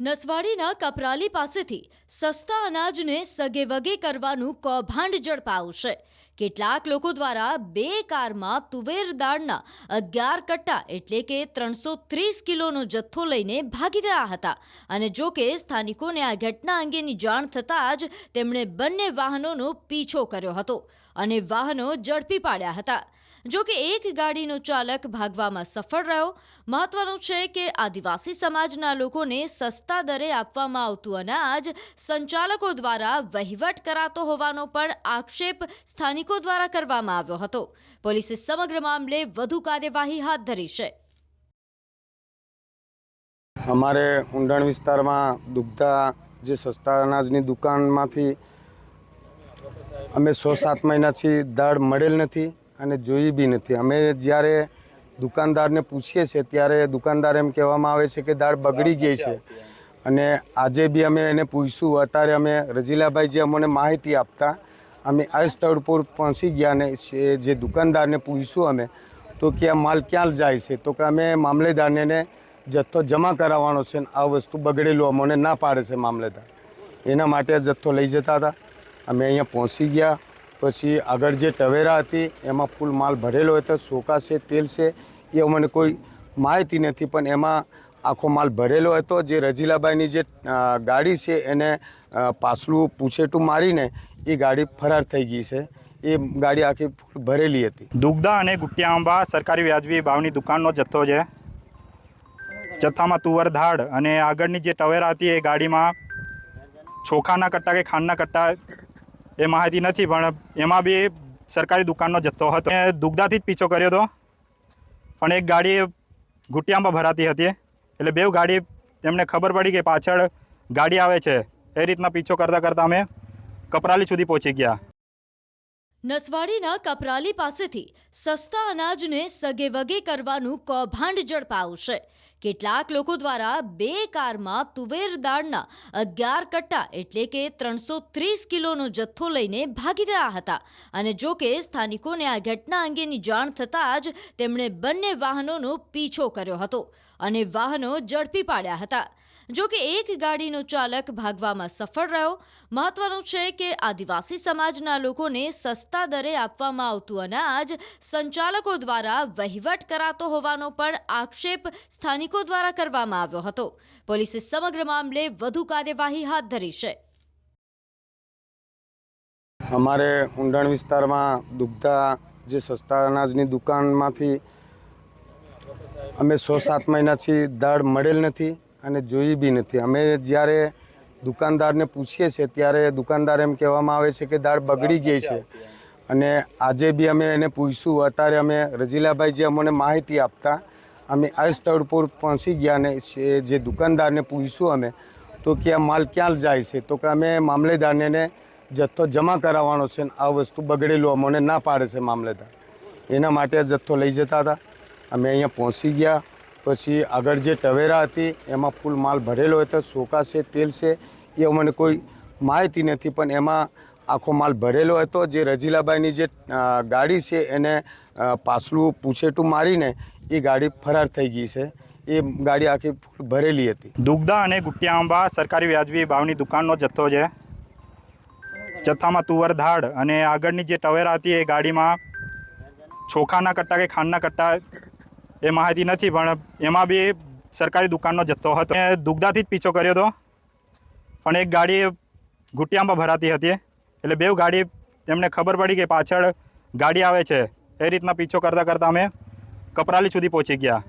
નસવાડીના કપરાલી પાસેથી સસ્તા અનાજને સગેવગે કરવાનું કૌભાંડ ઝડપાયું કેટલાક લોકો દ્વારા બે કારમાં તુવેર દાળના અગિયાર કટ્ટા એટલે કે ત્રણસો ત્રીસ કિલોનો જથ્થો લઈને ભાગી ગયા હતા. અને જો કે સ્થાનિકોને આ ઘટના અંગેની જાણ થતાં જ તેમણે બંને વાહનોનો પીછો કર્યો હતો અને વાહનો ઝડપી પાડ્યા હતા. જો કે એક ગાડીનો ચાલક ભાગવામાં સફળ રહ્યો. મહત્વનું છે કે આદિવાસી સમાજના લોકોને સસ્તા દરે આપવામાં આવતું અનાજ સંચાલકો દ્વારા વહીવટ કરાતો હોવાનો પણ આક્ષેપ સ્થાનિકો દ્વારા કરવામાં આવ્યો હતો. પોલીસે સમગ્ર મામલે વધુ કાર્યવાહી હાથ ધરી છે. અમારે ઊંડાણ વિસ્તારમાં દુગ્ધા જે સસ્તા અનાજની દુકાનમાંથી અમે સો સાત મહિનાથી દાળ મળેલ નથી અને જોઈ બી નથી. અમે જ્યારે દુકાનદારને પૂછીએ છીએ, ત્યારે દુકાનદાર એમ કહેવામાં આવે છે કે દાળ બગડી ગઈ છે. અને આજે બી અમે એને પૂછ્યું. અત્યારે અમે રજીલાભાઈ જે અમને માહિતી આપતા અમે આ સ્થળ પર પહોંચી ગયા ને જે દુકાનદારને પૂછ્યું અમે, તો કે આ માલ ક્યાં જાય છે? તો કે અમે મામલેદારને જથ્થો જમા કરાવવાનો છે ને આ વસ્તુ બગડેલું અમને ના પાડે છે મામલેદાર. એના માટે જથ્થો લઈ જતા હતા. અમે અહીંયા પહોંચી ગયા. પછી આગળ જે ટવેરા હતી, એમાં ફૂલ માલ ભરેલો હતો. સોકા છે, તેલ છે, એ અમને કોઈ માહિતી નથી, પણ એમાં આખો માલ ભરેલો હતો. જે રજીલાબાઈની જે ગાડી છે, એને પાછલું પૂછેટું મારીને એ ગાડી ફરાર થઈ ગઈ છે. એ ગાડી આખી ભરેલી હતી. દુગ્ધા અને ગુટિયા આંબા સરકારી વ્યાજબી ભાવની દુકાનનો જથ્થો છે. જથ્થામાં તુવર ધાડ અને આગળની જે ટવેરા હતી એ ગાડીમાં ચોખાના કટ્ટા કે ખાંડના કટ્ટા એ માહિતી નથી, પણ એમાં બી સરકારી દુકાનનો જથ્થો હતો. મેં દુગ્ધાથી જ પીછો કર્યો હતો. પણ એક ગાડી ગુટિયામાં ભરાતી હતી. એટલે બેવ ગાડી, એમને ખબર પડી કે પાછળ ગાડી આવે છે. એ રીતના પીછો કરતાં કરતાં અમે કપરાલી સુધી પહોંચી ગયા. નસવાડીના કપરાલી પાસેથી સસ્તા અનાજને સગે વગે કરવાનું કૌભાંડ ઝડપાયું છે. કેટલાક લોકો દ્વારા બે કારમાં તુવેર દાળના અગિયાર કટ્ટા એટલે કે ત્રણસો ત્રીસ કિલોનો જથ્થો લઈને ભાગી રહ્યા હતા. અને જો કે સ્થાનિકોને આ ઘટના અંગેની જાણ થતાં જ તેમણે બંને વાહનોનો પીછો કર્યો હતો અને વાહનો ઝડપી પાડ્યા હતા. જો કે એક ગાડીનો ચાલક ભાગવામાં સફળ રહ્યો. મહત્વનું છે કે આદિવાસી સમાજના લોકોને સસ્તા દરે આપવામાં આવતું અનાજ સંચાલકો દ્વારા વહીવટ કરાતો હોવાનો પણ આક્ષેપ સ્થાનિકો દ્વારા કરવામાં આવ્યો હતો. પોલીસે સમગ્ર મામલે વધુ કાર્યવાહી હાથ ધરી છે. અમારે ઊંડાણ વિસ્તારમાં દુગ્ધા જે સસ્તા અનાજની દુકાનમાંથી અમે સો સાત મહિનાથી દાળ મળેલ નથી અને જોઈ બી નથી. અમે જ્યારે દુકાનદારને પૂછીએ છીએ ત્યારે દુકાનદાર એમ કહેવામાં આવે છે કે દાળ બગડી ગઈ છે. અને આજે બી અમે એને પૂછ્યું અત્યારે અમે રજીલાભાઈ જે અમને માહિતી આપતા અમે આ સ્થળ પર પહોંચી ગયા ને જે દુકાનદારને પૂછ્યું અમે, તો કે આ માલ ક્યાં જાય છે? તો કે અમે મામલેદારને જથ્થો જમા કરાવવાનો છે ને આ વસ્તુ બગડેલું અમને ના પાડે છે મામલેદાર. એના માટે જથ્થો લઈ જતા હતા. અમે અહીંયા પહોંચી ગયા. પછી આગળ જે ટવેરા હતી, એમાં ફૂલ માલ ભરેલો હતો. સોકા છે, તેલ છે, એ અમને કોઈ માહિતી નથી, પણ એમાં આખો માલ ભરેલો હતો. જે રજીલાબાઈની જે ગાડી છે, એને પાછલું પૂછેટું મારીને એ ગાડી ફરાર થઈ ગઈ છે. એ ગાડી આખી ભરેલી હતી. દુગ્ધા અને ગુટિયા સરકારી વ્યાજબી ભાવની દુકાનનો જથ્થો છે. જથ્થામાં તુવર ધાડ અને આગળની જે ટવેરા હતી એ ગાડીમાં ચોખાના કટ્ટા કે ખાંડના કટ્ટા એ માહિતી નથી, પણ એમાં બી સરકારી દુકાનનો જથ્થો હતો. મેં દુગ્ધાથી જ પીછો કર્યો હતો. પણ એક ગાડી ગુટિયામાં ભરાતી હતી. એટલે બેવ ગાડી, એમને ખબર પડી કે પાછળ ગાડી આવે છે. એ રીતના પીછો કરતાં કરતાં અમે કપરાલી સુધી પહોંચી ગયા.